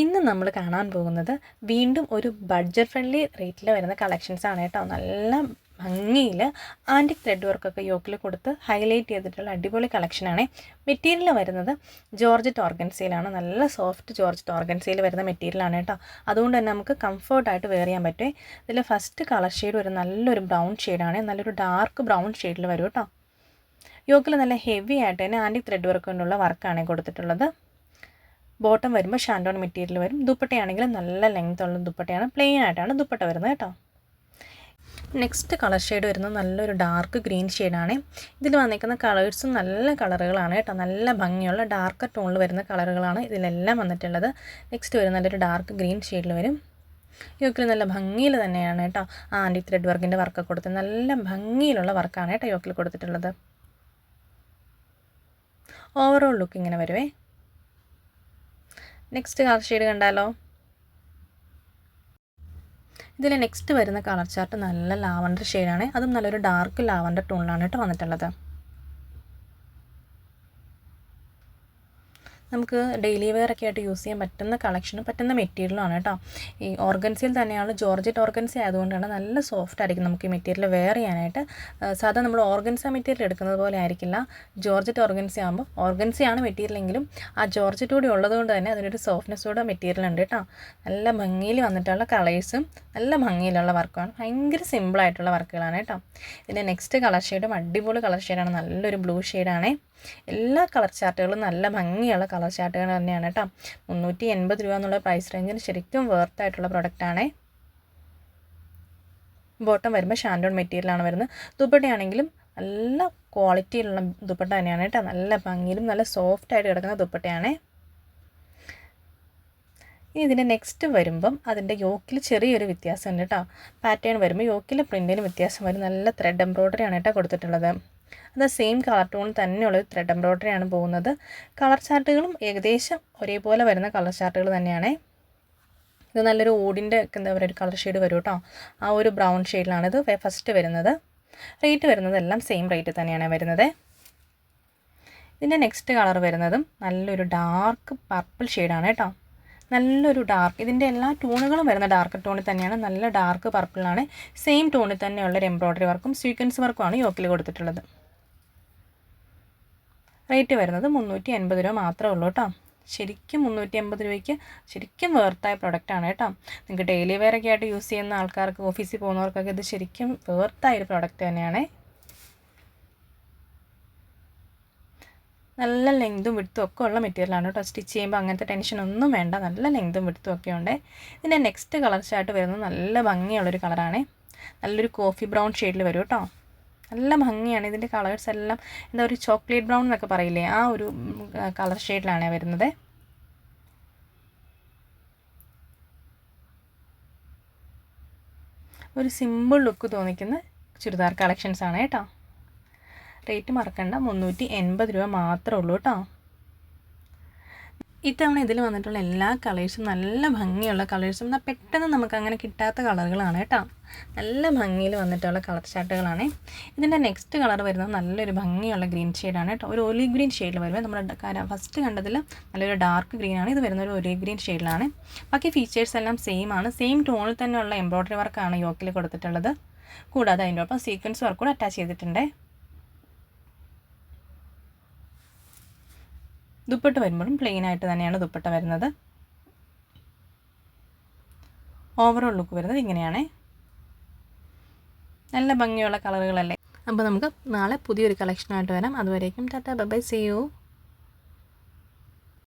ഇന്ന് നമ്മൾ കാണാൻ പോകുന്നത് വീണ്ടും ഒരു ബഡ്ജറ്റ് ഫ്രണ്ട്ലി റേറ്റിൽ വരുന്ന കളക്ഷൻസ് ആണ് കേട്ടോ. നല്ല ഭംഗിയിൽ ആന്റിക് ത്രെഡ് വർക്കൊക്കെ യോക്കിൽ കൊടുത്ത് ഹൈലൈറ്റ് ചെയ്തിട്ടുള്ള അടിപൊളി കളക്ഷനാണ് മെറ്റീരിയൽ വരുന്നത് ജോർജറ്റ് ഓർഗൻസയിലാണ് നല്ല സോഫ്റ്റ് ജോർജറ്റ് ഓർഗൻസയിൽ വരുന്ന മെറ്റീരിയലാണ് കേട്ടോ. അതുകൊണ്ട് തന്നെ നമുക്ക് കംഫർട്ടായിട്ട് വെയർ ചെയ്യാൻ പറ്റും ഇതിൽ ഫസ്റ്റ് കളർ ഷെയ്ഡ് ഒരു നല്ലൊരു ബ്രൗൺ ഷെയ്ഡാണ് നല്ലൊരു ഡാർക്ക് ബ്രൗൺ ഷെയ്ഡിൽ വരും കേട്ടോ. യോക്കിൽ നല്ല ഹെവി ആയിട്ട് തന്നെ ആന്റിക് ത്രെഡ് വർക്ക് കൊണ്ടുള്ള വർക്കാണ് കൊടുത്തിട്ടുള്ളത്. ബോട്ടം വരുമ്പോൾ ഷാൻഡോൺ മെറ്റീരിയൽ വരും. ദുപ്പട്ടയാണെങ്കിൽ നല്ല ലെങ്ത് ഉള്ള ദുപ്പട്ടയാണ്. പ്ലെയിൻ ആയിട്ടാണ് ദുപ്പട്ട വരുന്നത് കേട്ടോ. നെക്സ്റ്റ് കളർ ഷെയ്ഡ് വരുന്നത് നല്ലൊരു ഡാർക്ക് ഗ്രീൻ ഷെയ്ഡാണ് ഇതിൽ വന്നിരിക്കുന്ന കളേഴ്സും നല്ല കളറുകളാണ് കേട്ടോ. നല്ല ഭംഗിയുള്ള ഡാർക്ക് ടോണിൽ വരുന്ന കളറുകളാണ് ഇതിലെല്ലാം വന്നിട്ടുള്ളത്. നെക്സ്റ്റ് വരുന്ന നല്ലൊരു ഡാർക്ക് ഗ്രീൻ ഷെയ്ഡിൽ വരും. യോക്കിൽ നല്ല ഭംഗിയിൽ തന്നെയാണ് കേട്ടോ. ആ ആന്റി ത്രെഡ് വർക്കിന്റെ വർക്ക് കൊടുത്ത് നല്ല ഭംഗിയിലുള്ള വർക്കാണ് കേട്ടോ യോക്കിൽ കൊടുത്തിട്ടുള്ളത്. ഓവറോൾ ലുക്ക് ഇങ്ങനെ വരുവേ. നെക്സ്റ്റ് കളർ ഷെയ്ഡ് കണ്ടാലോ? ഇതിൽ നെക്സ്റ്റ് വരുന്ന കളർ ചാർട്ട് നല്ല ലാവണ്ടർ ഷെയ്ഡാണ് അതും നല്ലൊരു ഡാർക്ക് ലാവണ്ടർ ടൂണിലാണ് കേട്ടോ വന്നിട്ടുള്ളത്. നമുക്ക് ഡെയിലി വെയർ ഒക്കെ ആയിട്ട് യൂസ് ചെയ്യാൻ പറ്റുന്ന കളക്ഷനും പറ്റുന്ന മെറ്റീരിയലാണ് കേട്ടോ. ഈ ഓർഗൻസിയിൽ തന്നെയാണ് ജോർജറ്റ് ഓർഗൻസി ആയതുകൊണ്ടാണ് നല്ല സോഫ്റ്റ് ആയിരിക്കും നമുക്ക് ഈ മെറ്റീരിയൽ വെയർ ചെയ്യാനായിട്ട്. സാധാരണ നമ്മൾ ഓർഗൻസ മെറ്റീരിയൽ എടുക്കുന്നത് പോലെ ആയിരിക്കില്ല. ജോർജറ്റ് ഓർഗൻസി ആകുമ്പോൾ ഓർഗൻസിയാണ് മെറ്റീരിയൽ എങ്കിലും ആ ജോർജറ്റ് കൂടി ഉള്ളതുകൊണ്ട് തന്നെ അതിനൊരു സോഫ്റ്റ്നെസ് കൂടെ മെറ്റീരിയൽ ഉണ്ട് കേട്ടോ. നല്ല ഭംഗിയിൽ വന്നിട്ടുള്ള കളേഴ്സും നല്ല ഭംഗിയിലുള്ള വർക്കാണ് ഭയങ്കര സിമ്പിളായിട്ടുള്ള വർക്കുകളാണ് കേട്ടോ. ഇതിന്റെ നെക്സ്റ്റ് കളർ ഷെയ്ഡും അടിപൊളി കളർ ഷെയ്ഡാണ് നല്ലൊരു ബ്ലൂ ഷെയ്ഡാണ് എല്ലാ കളർ ചാർട്ടുകളും നല്ല ഭംഗിയുള്ള കളർ ചാർട്ടുകൾ തന്നെയാണ് കേട്ടോ. മുന്നൂറ്റി എൺപത് രൂപ എന്നുള്ള പ്രൈസ് റേഞ്ചിന് ശരിക്കും ആയിട്ടുള്ള പ്രൊഡക്റ്റാണേ ബോട്ടം വരുമ്പോൾ ഷാൻഡോൺ മെറ്റീരിയലാണ് വരുന്നത്. ദുപ്പട്ടയാണെങ്കിലും നല്ല ക്വാളിറ്റിയിലുള്ള ദുപ്പട്ട തന്നെയാണ് കേട്ടോ. നല്ല ഭംഗിയിലും നല്ല സോഫ്റ്റ് ആയിട്ട് കിടക്കുന്ന ദുപ്പട്ടയാണ്. ഇനി ഇതിന്റെ നെക്സ്റ്റ് വരുമ്പം അതിന്റെ യോക്കിൽ ചെറിയൊരു വ്യത്യാസമുണ്ട് കേട്ടോ. പാറ്റേൺ വരുമ്പോൾ യോക്കിലെ പ്രിന്റിന് വ്യത്യാസം വരും. നല്ല ത്രെഡ് എംബ്രോയ്ഡറി ആണ് കേട്ടോ കൊടുത്തിട്ടുള്ളത്. അത് സെയിം കാർട്ടൂൺ തന്നെയുള്ള ഒരു ത്രെഡ് എംബ്രോയ്ഡറി ആണ് പോകുന്നത്. കളർ ചാർട്ടുകളും ഏകദേശം ഒരേപോലെ വരുന്ന കളർ ചാർട്ടുകൾ തന്നെയാണ്. ഇത് നല്ലൊരു ഓടിന്റെ എന്താ പറയുക ഒരു കളർ ഷെയ്ഡ് വരും കേട്ടോ ആ ഒരു ബ്രൗൺ ഷെയ്ഡിലാണ് ഇത് ഫസ്റ്റ് വരുന്നത്. റേറ്റ് വരുന്നതെല്ലാം സെയിം റേറ്റ് തന്നെയാണ് വരുന്നത്. ഇതിന്റെ നെക്സ്റ്റ് കളർ വരുന്നതും നല്ലൊരു ഡാർക്ക് പർപ്പിൾ ഷെയ്ഡാണ് കേട്ടോ നല്ലൊരു ഡാർക്ക് ഇതിന്റെ എല്ലാ ടൂണുകളും വരുന്ന ഡാർക്ക് ടൂണിൽ തന്നെയാണ്. നല്ല ഡാർക്ക് പർപ്പിളാണ് സെയിം ടൂണിൽ തന്നെയുള്ള ഒരു എംബ്രോയ്ഡറി വർക്കും സ്വീക്വൻസ് വർക്കുമാണ് യോക്കിൽ കൊടുത്തിട്ടുള്ളത്. റേറ്റ് വരുന്നത് മുന്നൂറ്റി എൺപത് രൂപ മാത്രമേ ഉള്ളൂ കേട്ടോ. ശരിക്കും മുന്നൂറ്റി അമ്പത് രൂപയ്ക്ക് ശരിക്കും വേർത്തായ പ്രൊഡക്റ്റാണ് കേട്ടോ. നിങ്ങൾക്ക് ഡെയിലി വെയർ ഒക്കെ ആയിട്ട് യൂസ് ചെയ്യുന്ന ആൾക്കാർക്ക് ഓഫീസിൽ പോകുന്നവർക്കൊക്കെ ഇത് ശരിക്കും വേർത്തായ ഒരു പ്രൊഡക്റ്റ് തന്നെയാണ്. നല്ല ലെങ്തും വിടുത്തും ഒക്കെ ഉള്ള മെറ്റീരിയലാണ് കേട്ടോ. സ്റ്റിച്ച് ചെയ്യുമ്പോൾ അങ്ങനത്തെ ടെൻഷൻ ഒന്നും വേണ്ട. നല്ല ലെങ്തും വിടുത്തും ഒക്കെ ഉണ്ട്. ഇതിന്റെ നെക്സ്റ്റ് കളർ ചാർട്ട് വരുന്നത് നല്ല ഭംഗിയുള്ളൊരു കളറാണ് നല്ലൊരു കോഫി ബ്രൗൺ ഷെയ്ഡിൽ വരും കേട്ടോ. നല്ല ഭംഗിയാണ്. ഇതിന്റെ കളേഴ്സ് എല്ലാം എന്താ ഒരു ചോക്ലേറ്റ് ബ്രൗൺ എന്നൊക്കെ പറയില്ലേ? ആ ഒരു കളർ ഷെയ്ഡിലാണ് വരുന്നത്. ഒരു സിമ്പിൾ ലുക്ക് തോന്നിക്കുന്ന ചുരിദാർ കളക്ഷൻസ് ആണ് കേട്ടോ. റേറ്റ് മറക്കണ്ട. മുന്നൂറ്റി എൺപത് രൂപ മാത്രമേ ഉള്ളൂ കേട്ടോ. ഇത്തവണ ഇതിൽ വന്നിട്ടുള്ള എല്ലാ കളേഴ്സും നല്ല ഭംഗിയുള്ള കളേഴ്സും എന്നാൽ പെട്ടെന്ന് നമുക്ക് അങ്ങനെ കിട്ടാത്ത കളറുകളാണ് കേട്ടോ. നല്ല ഭംഗിയിൽ വന്നിട്ടുള്ള കളർ ചാർട്ടുകളാണ് ഇതിന്റെ നെക്സ്റ്റ് കളർ വരുന്നത് നല്ലൊരു ഭംഗിയുള്ള ഗ്രീൻ ഷെയ്ഡാണ് കേട്ടോ. ഒരു ഒലി ഗ്രീൻ ഷെയ്ഡിൽ വരുമ്പോൾ നമ്മുടെ ഫസ്റ്റ് കണ്ടതിൽ നല്ലൊരു ഡാർക്ക് ഗ്രീൻ ആണ്. ഇത് വരുന്ന ഒരു ഒലി ഗ്രീൻ ഷെയ്ഡിലാണ് ബാക്കി ഫീച്ചേഴ്സ് എല്ലാം സെയിം ആണ്. സെയിം ടോണിൽ തന്നെയുള്ള എംബ്രോയ്ഡറി വർക്കാണ് യോക്കിൽ കൊടുത്തിട്ടുള്ളത്. കൂടാതെ അതിന്റെ ഒപ്പം സീക്വൻസ് വർക്ക് കൂടെ അറ്റാച്ച് ചെയ്തിട്ടുണ്ട്. ദുപ്പട്ട വരുമ്പോഴും പ്ലെയിൻ ആയിട്ട് തന്നെയാണ് ദുപ്പട്ട വരുന്നത്. ഓവറോൾ ലുക്ക് വരുന്നത് ഇങ്ങനെയാണ്. നല്ല ഭംഗിയുള്ള കളറുകളല്ലേ അപ്പോൾ നമുക്ക് നാളെ പുതിയൊരു കളക്ഷനായിട്ട് വരാം. അതുവരേക്കും ടാറ്റ. By C U